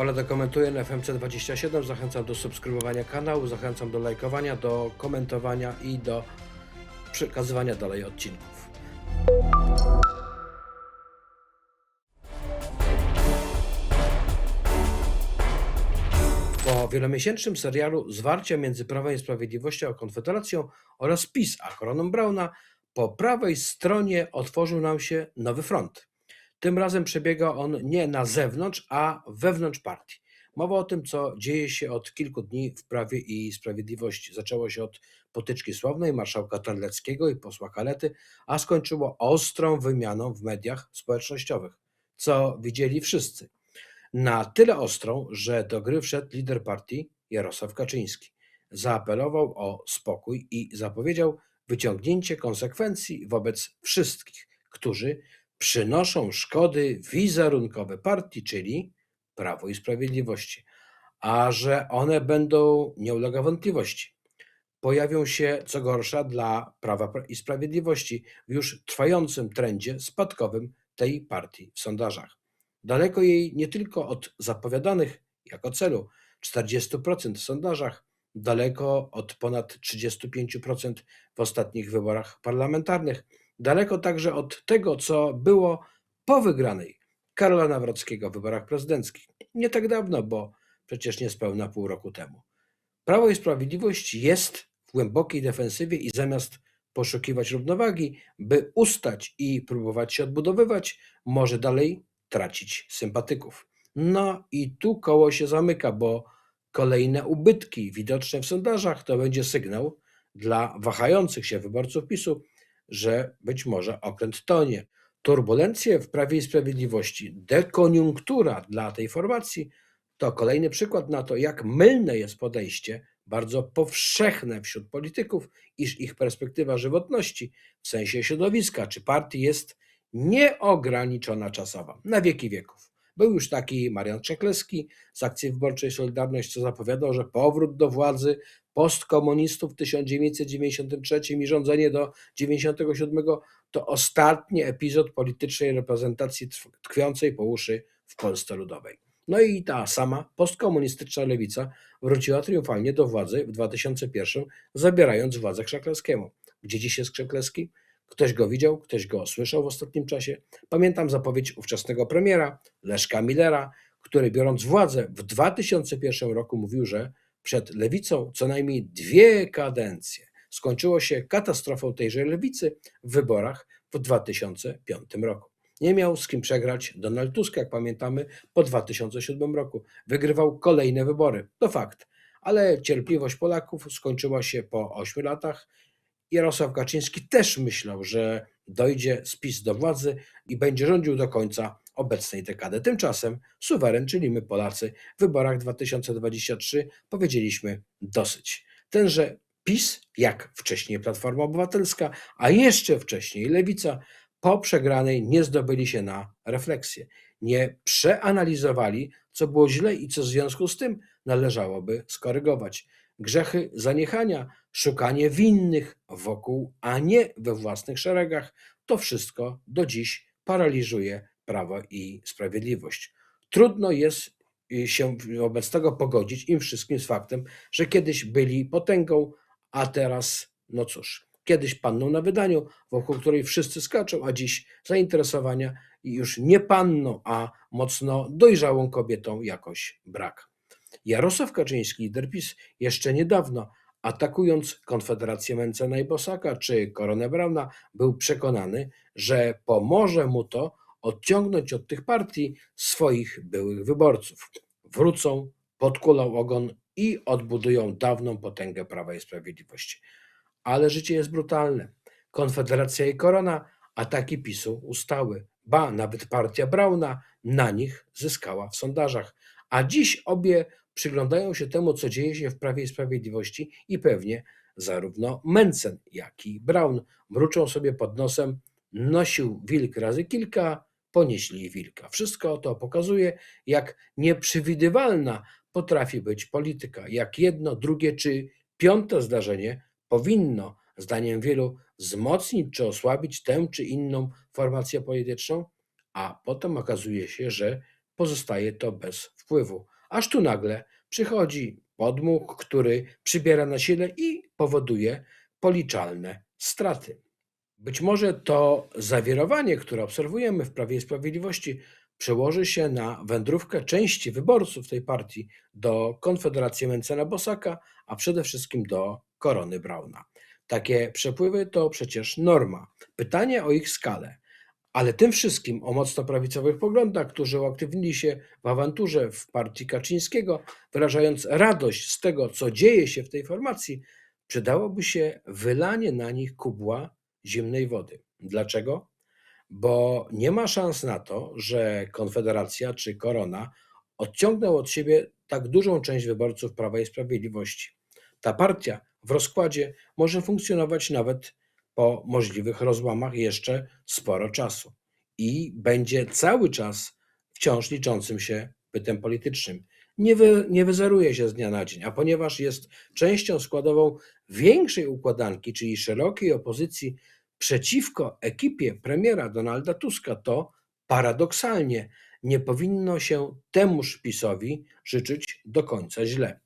Palada komentuje na FMC27. Zachęcam do subskrybowania kanału, zachęcam do lajkowania, do komentowania i do przekazywania dalej odcinków. Po wielomiesięcznym serialu Zwarcia między Prawem i Sprawiedliwością a Konfederacją oraz PiS a Koroną Brauna po prawej stronie otworzył nam się nowy front. Tym razem przebiega on nie na zewnątrz, a wewnątrz partii. Mowa o tym, co dzieje się od kilku dni w Prawie i Sprawiedliwości. Zaczęło się od potyczki słownej marszałka Terleckiego i posła Kalety, a skończyło ostrą wymianą w mediach społecznościowych, co widzieli wszyscy. Na tyle ostrą, że do gry wszedł lider partii Jarosław Kaczyński. Zaapelował o spokój i zapowiedział wyciągnięcie konsekwencji wobec wszystkich, którzy przynoszą szkody wizerunkowe partii, czyli Prawo i Sprawiedliwości, a że one będą, nie ulega wątpliwości, pojawią się, co gorsza, dla Prawa i Sprawiedliwości w już trwającym trendzie spadkowym tej partii w sondażach. Daleko jej nie tylko od zapowiadanych jako celu 40% w sondażach, daleko od ponad 35% w ostatnich wyborach parlamentarnych, daleko także od tego, co było po wygranej Karola Nawrockiego w wyborach prezydenckich. Nie tak dawno, bo przecież niespełna pół roku temu. Prawo i Sprawiedliwość jest w głębokiej defensywie i zamiast poszukiwać równowagi, by ustać i próbować się odbudowywać, może dalej tracić sympatyków. No i tu koło się zamyka, bo kolejne ubytki widoczne w sondażach to będzie sygnał dla wahających się wyborców PiSu, że być może okręt tonie. Turbulencje w Prawie i Sprawiedliwości, dekoniunktura dla tej formacji to kolejny przykład na to, jak mylne jest podejście, bardzo powszechne wśród polityków, iż ich perspektywa żywotności w sensie środowiska czy partii jest nieograniczona czasowo, na wieki wieków. Był już taki Marian Krzekleski z akcji wyborczej Solidarność, co zapowiadał, że powrót do władzy postkomunistów w 1993 i rządzenie do 1997 to ostatni epizod politycznej reprezentacji tkwiącej po uszy w Polsce Ludowej. No i ta sama postkomunistyczna lewica wróciła triumfalnie do władzy w 2001, zabierając władzę Krzekleskiemu. Gdzie dziś jest Krzekleski? Ktoś go widział, ktoś go słyszał w ostatnim czasie. Pamiętam zapowiedź ówczesnego premiera Leszka Millera, który biorąc władzę w 2001 roku mówił, że przed lewicą co najmniej dwie kadencje. Skończyło się katastrofą tejże lewicy w wyborach w 2005 roku. Nie miał z kim przegrać Donald Tusk, jak pamiętamy, po 2007 roku. Wygrywał kolejne wybory. To fakt. Ale cierpliwość Polaków skończyła się po 8 latach. Jarosław Kaczyński też myślał, że dojdzie spis do władzy i będzie rządził do końca obecnej dekady. Tymczasem suweren, czyli my Polacy, w wyborach 2023 powiedzieliśmy dosyć. Tenże PiS, jak wcześniej Platforma Obywatelska, a jeszcze wcześniej Lewica, po przegranej nie zdobyli się na refleksję. Nie przeanalizowali, co było źle i co w związku z tym należałoby skorygować. Grzechy zaniechania, szukanie winnych wokół, a nie we własnych szeregach, to wszystko do dziś paraliżuje Prawo i Sprawiedliwość. Trudno jest y, się wobec tego pogodzić im wszystkim z faktem, że kiedyś byli potęgą, a teraz, no cóż, kiedyś panną na wydaniu, wokół której wszyscy skaczą, a dziś zainteresowania już nie panną, a mocno dojrzałą kobietą jakoś brak. Jarosław Kaczyński, lider PiS, jeszcze niedawno, atakując Konfederację Mencena i Bosaka czy Koronę Brauna, był przekonany, że pomoże mu to odciągnąć od tych partii swoich byłych wyborców. Wrócą, podkulą ogon i odbudują dawną potęgę Prawa i Sprawiedliwości. Ale życie jest brutalne. Konfederacja i Korona ataki PiSu ustały. Ba, nawet partia Brauna na nich zyskała w sondażach. A dziś obie przyglądają się temu, co dzieje się w Prawie i Sprawiedliwości i pewnie zarówno Mencen, jak i Braun mruczą sobie pod nosem nosił wilk razy kilka, ponieśli wilka. Wszystko to pokazuje, jak nieprzewidywalna potrafi być polityka, jak jedno, drugie czy piąte zdarzenie powinno, zdaniem wielu, wzmocnić czy osłabić tę czy inną formację polityczną, a potem okazuje się, że pozostaje to bez wpływu. Aż tu nagle przychodzi podmuch, który przybiera na sile i powoduje policzalne straty. Być może to zawirowanie, które obserwujemy w Prawie i Sprawiedliwości, przełoży się na wędrówkę części wyborców tej partii do Konfederacji Mencena Bosaka, a przede wszystkim do Korony Brauna. Takie przepływy to przecież norma. Pytanie o ich skalę. Ale tym wszystkim o mocno prawicowych poglądach, którzy uaktywnili się w awanturze w partii Kaczyńskiego, wyrażając radość z tego, co dzieje się w tej formacji, przydałoby się wylanie na nich kubła zimnej wody. Dlaczego? Bo nie ma szans na to, że Konfederacja czy Korona odciągną od siebie tak dużą część wyborców Prawa i Sprawiedliwości. Ta partia w rozkładzie może funkcjonować nawet po możliwych rozłamach jeszcze sporo czasu i będzie cały czas wciąż liczącym się bytem politycznym. Nie, wy, nie wyzeruje się z dnia na dzień, a ponieważ jest częścią składową większej układanki, czyli szerokiej opozycji przeciwko ekipie premiera Donalda Tuska, to paradoksalnie nie powinno się temuż PiSowi życzyć do końca źle.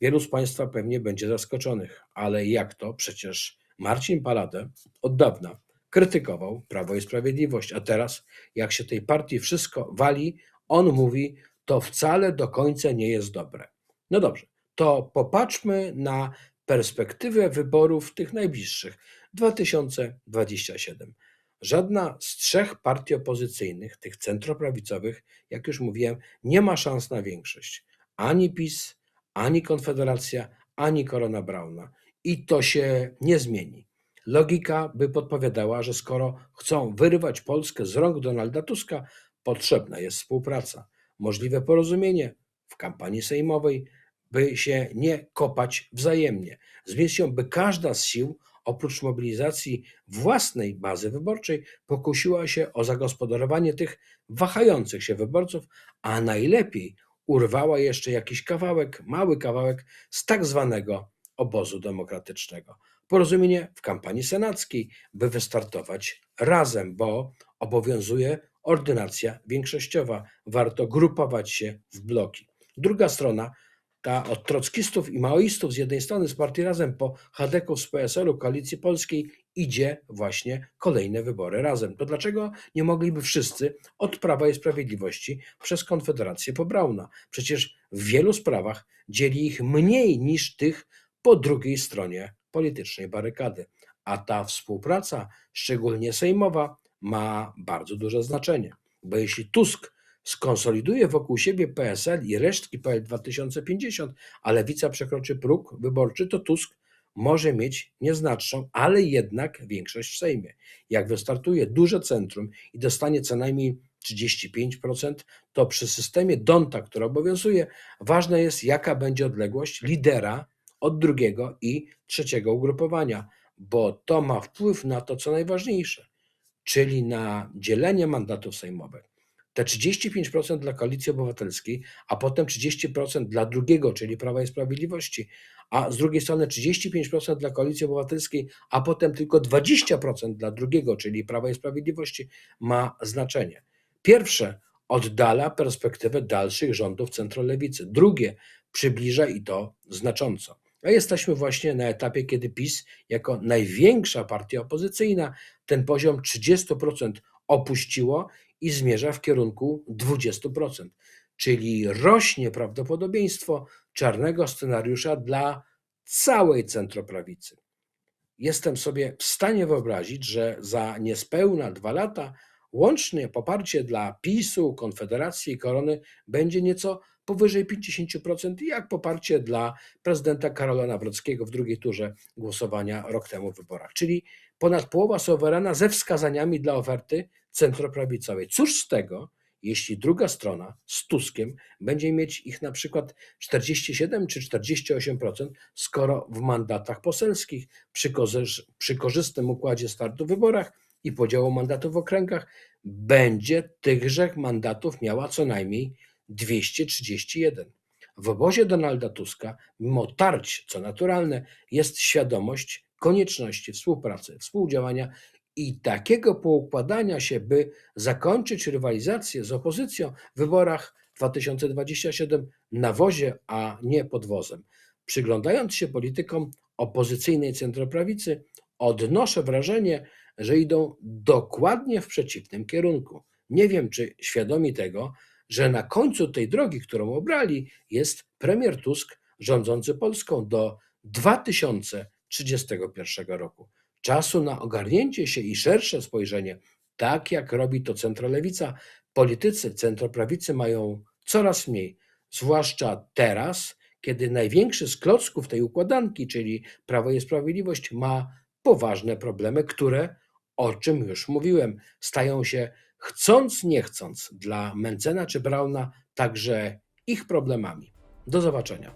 Wielu z Państwa pewnie będzie zaskoczonych, ale jak to? Przecież Marcin Paladę od dawna krytykował Prawo i Sprawiedliwość, a teraz, jak się tej partii wszystko wali, on mówi, to wcale do końca nie jest dobre. No dobrze, to popatrzmy na perspektywę wyborów tych najbliższych 2027. Żadna z trzech partii opozycyjnych, tych centroprawicowych, jak już mówiłem, nie ma szans na większość. Ani PiS, ani Konfederacja, ani Korona Brauna. I to się nie zmieni. Logika by podpowiadała, że skoro chcą wyrywać Polskę z rąk Donalda Tuska, potrzebna jest współpraca, możliwe porozumienie w kampanii sejmowej, by się nie kopać wzajemnie, z myślą, by każda z sił, oprócz mobilizacji własnej bazy wyborczej, pokusiła się o zagospodarowanie tych wahających się wyborców, a najlepiej urwała jeszcze jakiś kawałek, mały kawałek z tak zwanego obozu demokratycznego. Porozumienie w kampanii senackiej, by wystartować razem, bo obowiązuje ordynacja większościowa. Warto grupować się w bloki. Druga strona, ta od trockistów i maoistów z jednej strony z partii Razem po Hadeków z PSL-u, Koalicji Polskiej idzie właśnie kolejne wybory razem. To dlaczego nie mogliby wszyscy od Prawa i Sprawiedliwości przez Konfederację po? Przecież w wielu sprawach dzieli ich mniej niż tych po drugiej stronie politycznej barykady. A ta współpraca, szczególnie sejmowa, ma bardzo duże znaczenie. Bo jeśli Tusk skonsoliduje wokół siebie PSL i resztki PL 2050, a lewica przekroczy próg wyborczy, to Tusk może mieć nieznaczną, ale jednak większość w Sejmie. Jak wystartuje duże centrum i dostanie co najmniej 35%, to przy systemie Donta, który obowiązuje, ważne jest, jaka będzie odległość lidera od drugiego i trzeciego ugrupowania, bo to ma wpływ na to, co najważniejsze, czyli na dzielenie mandatów sejmowych. Te 35% dla Koalicji Obywatelskiej, a potem 30% dla drugiego, czyli Prawa i Sprawiedliwości, a z drugiej strony 35% dla Koalicji Obywatelskiej, a potem tylko 20% dla drugiego, czyli Prawa i Sprawiedliwości, ma znaczenie. Pierwsze oddala perspektywę dalszych rządów centrolewicy, drugie przybliża i to znacząco. A jesteśmy właśnie na etapie, kiedy PiS, jako największa partia opozycyjna, ten poziom 30% opuściło i zmierza w kierunku 20%, czyli rośnie prawdopodobieństwo czarnego scenariusza dla całej centroprawicy. Jestem sobie w stanie wyobrazić, że za niespełna dwa lata łączne poparcie dla PiSu, Konfederacji i Korony będzie nieco powyżej 50%, jak poparcie dla prezydenta Karola Nawrockiego w drugiej turze głosowania rok temu w wyborach. Czyli ponad połowa suwerena ze wskazaniami dla oferty centroprawicowej. Cóż z tego, jeśli druga strona z Tuskiem będzie mieć ich na przykład 47 czy 48%, skoro w mandatach poselskich przy, przy korzystnym układzie startu w wyborach i podziału mandatów w okręgach będzie tychże mandatów miała co najmniej 231. W obozie Donalda Tuska, mimo tarć, co naturalne, jest świadomość konieczności współpracy, współdziałania i takiego poukładania się, by zakończyć rywalizację z opozycją w wyborach 2027 na wozie, a nie pod wozem. Przyglądając się politykom opozycyjnej centroprawicy, odnoszę wrażenie, że idą dokładnie w przeciwnym kierunku. Nie wiem, czy świadomi tego, że na końcu tej drogi, którą obrali, jest premier Tusk rządzący Polską do 2031 roku. Czasu na ogarnięcie się i szersze spojrzenie, tak jak robi to centrolewica, politycy centroprawicy mają coraz mniej, zwłaszcza teraz, kiedy największy z klocków tej układanki, czyli Prawo i Sprawiedliwość, ma poważne problemy, które, o czym już mówiłem, stają się chcąc nie chcąc dla Mencena czy Brauna także ich problemami. Do zobaczenia.